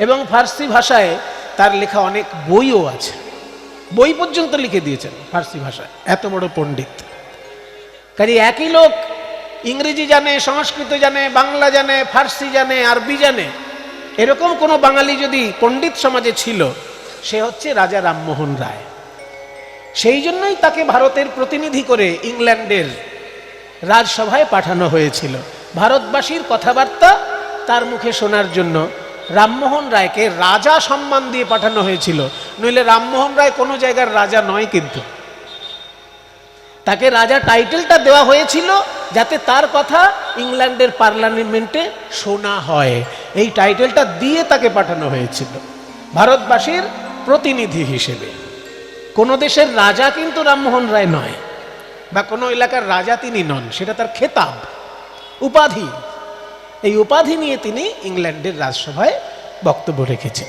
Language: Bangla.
এবং ফার্সি ভাষায় তার লেখা অনেক বইও আছে। বই পর্যন্ত লিখে দিয়েছেন ফার্সি ভাষায়। এত বড় পণ্ডিত। কাজে একই লোক ইংরেজি জানে, সংস্কৃত জানে, বাংলা জানে, ফার্সি জানে, আরবি জানে। এরকম কোনো বাঙালি যদি পণ্ডিত সমাজে ছিল, সে হচ্ছে রাজা রামমোহন রায়। সেই জন্যই তাকে ভারতের প্রতিনিধি করে ইংল্যান্ডের রাজসভায় পাঠানো হয়েছিল। ভারতবাসীর কথাবার্তা তার মুখে শোনার জন্য রামমোহন রায়কে রাজা সম্মান দিয়ে পাঠানো হয়েছিল। নইলে রামমোহন রায় কোনো জায়গার রাজা নয় কিন্তু। তাকে রাজা টাইটেলটা দেওয়া হয়েছিল যাতে তার কথা ইংল্যান্ডের পার্লামেন্টে শোনা হয়। এই টাইটেলটা দিয়ে তাকে পাঠানো হয়েছিল, ভারতবাসীর প্রতিনিধি হিসেবে। কোনো দেশের রাজা কিন্তু রামমোহন রায় নয়, বা কোনো এলাকার রাজা তিনি নন, সেটা তার খেতাব, উপাধি। এই উপাধি নিয়ে তিনি ইংল্যান্ডের রাজসভায় বক্তব্য রেখেছিলেন।